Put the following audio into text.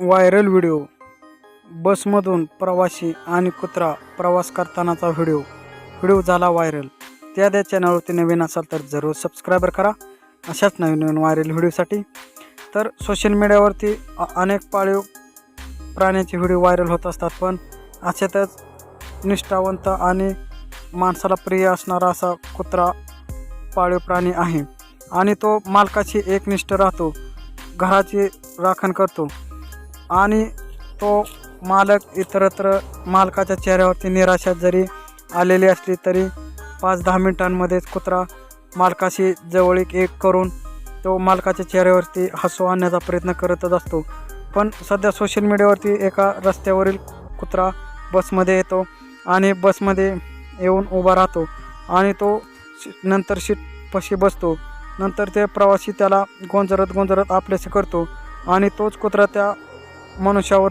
Viral video बसमधून प्रवासी आणि कुत्रा प्रवास करतानाचा व्हिडिओ. व्हिडिओ झाला व्हायरल. त्या त्या चॅनलवरती नवीन असाल तर जरूर सबस्क्रायबर करा. अशाच नवीन नवीन व्हायरल व्हिडिओसाठी. तर सोशल मीडियावरती अनेक पाळीव प्राण्याचे व्हिडिओ व्हायरल होत असतात. पण अशातच निष्ठावंत आणि माणसाला प्रिय असणारा असा कुत्रा पाळीव प्राणी आहे. आणि तो मालकाची एकनिष्ठ राहतो. घराची राखण करतो. आणि तो मालक इतरत्र मालकाच्या चेहऱ्यावरती निराशा जरी आलेली असली तरी पाच दहा मिनिटांमध्येच कुत्रा मालकाशी जवळीक एक करून तो मालकाच्या चेहऱ्यावरती हसू आणण्याचा प्रयत्न करतच असतो. पण सध्या सोशल मीडियावरती एका रस्त्यावरील कुत्रा बसमध्ये येतो आणि बसमध्ये येऊन उभा राहतो आणि तो शी- नंतर शीटपाशी बसतो. नंतर ते प्रवासी त्याला गोंजरत गोंजरत आपल्याशी करतो. आणि तोच कुत्रा त्या मनुष्यावर